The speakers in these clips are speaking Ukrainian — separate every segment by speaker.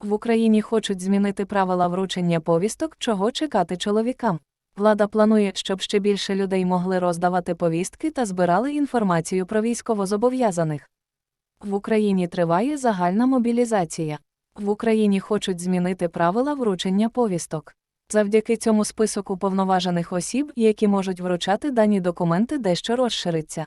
Speaker 1: В Україні хочуть змінити правила вручення повісток, чого чекати чоловікам. Влада планує, щоб ще більше людей могли роздавати повістки та збирали інформацію про військовозобов'язаних. В Україні триває загальна мобілізація. В Україні хочуть змінити правила вручення повісток. Завдяки цьому список уповноважених осіб, які можуть вручати дані документи, дещо розшириться.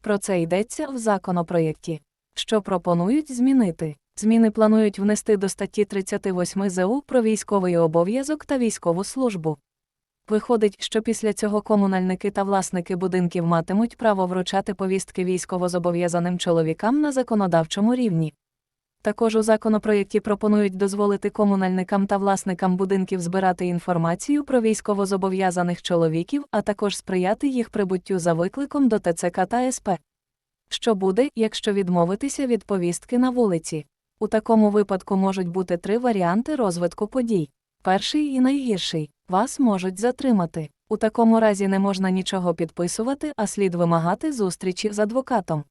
Speaker 1: Про це йдеться в законопроєкті. Що пропонують змінити? Зміни планують внести до статті 38 ЗУ про військовий обов'язок та військову службу. Виходить, що після цього комунальники та власники будинків матимуть право вручати повістки військовозобов'язаним чоловікам на законодавчому рівні. Також у законопроєкті пропонують дозволити комунальникам та власникам будинків збирати інформацію про військовозобов'язаних чоловіків, а також сприяти їх прибуттю за викликом до ТЦК та СП. Що буде, якщо відмовитися від повістки на вулиці? У такому випадку можуть бути три варіанти розвитку подій. Перший і найгірший вас можуть затримати. У такому разі не можна нічого підписувати, а слід вимагати зустрічі з адвокатом.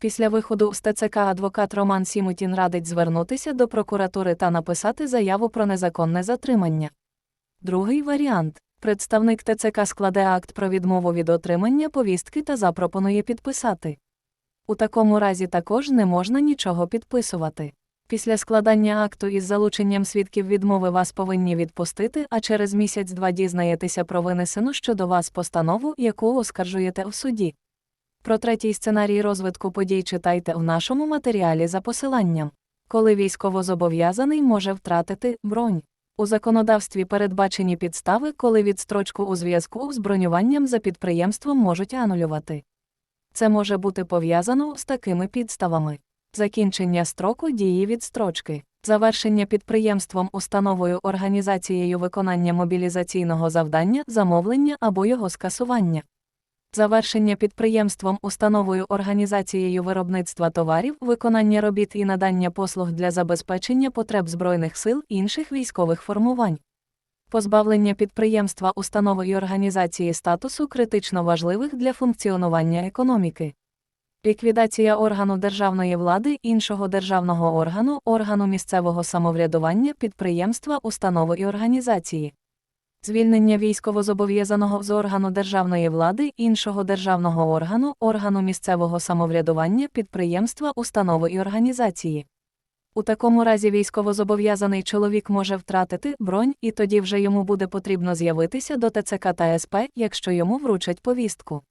Speaker 1: Після виходу з ТЦК адвокат Роман Сімутін радить звернутися до прокуратури та написати заяву про незаконне затримання. Другий варіант представник ТЦК складе акт про відмову від отримання повістки та запропонує підписати. У такому разі також не можна нічого підписувати. Після складання акту із залученням свідків відмови вас повинні відпустити, а через місяць-два дізнаєтеся про винесену щодо вас постанову, яку оскаржуєте в суді. Про третій сценарій розвитку подій читайте в нашому матеріалі за посиланням. Коли військовозобов'язаний може втратити бронь. У законодавстві передбачені підстави, коли відстрочку у зв'язку з бронюванням за підприємством можуть анулювати. Це може бути пов'язано з такими підставами: закінчення строку дії відстрочки, завершення підприємством установою організацією виконання мобілізаційного завдання, замовлення або його скасування. Завершення підприємством установою організацією виробництва товарів, виконання робіт і надання послуг для забезпечення потреб Збройних сил інших військових формувань. Позбавлення підприємства установи і організації статусу критично важливих для функціонування економіки. Ліквідація органу державної влади, іншого державного органу, органу місцевого самоврядування, підприємства, установи і організації. Звільнення військовозобов'язаного з органу державної влади, іншого державного органу, органу місцевого самоврядування, підприємства, установи і організації. У такому разі військовозобов'язаний чоловік може втратити бронь, і тоді вже йому буде потрібно з'явитися до ТЦК та СП, якщо йому вручать повістку.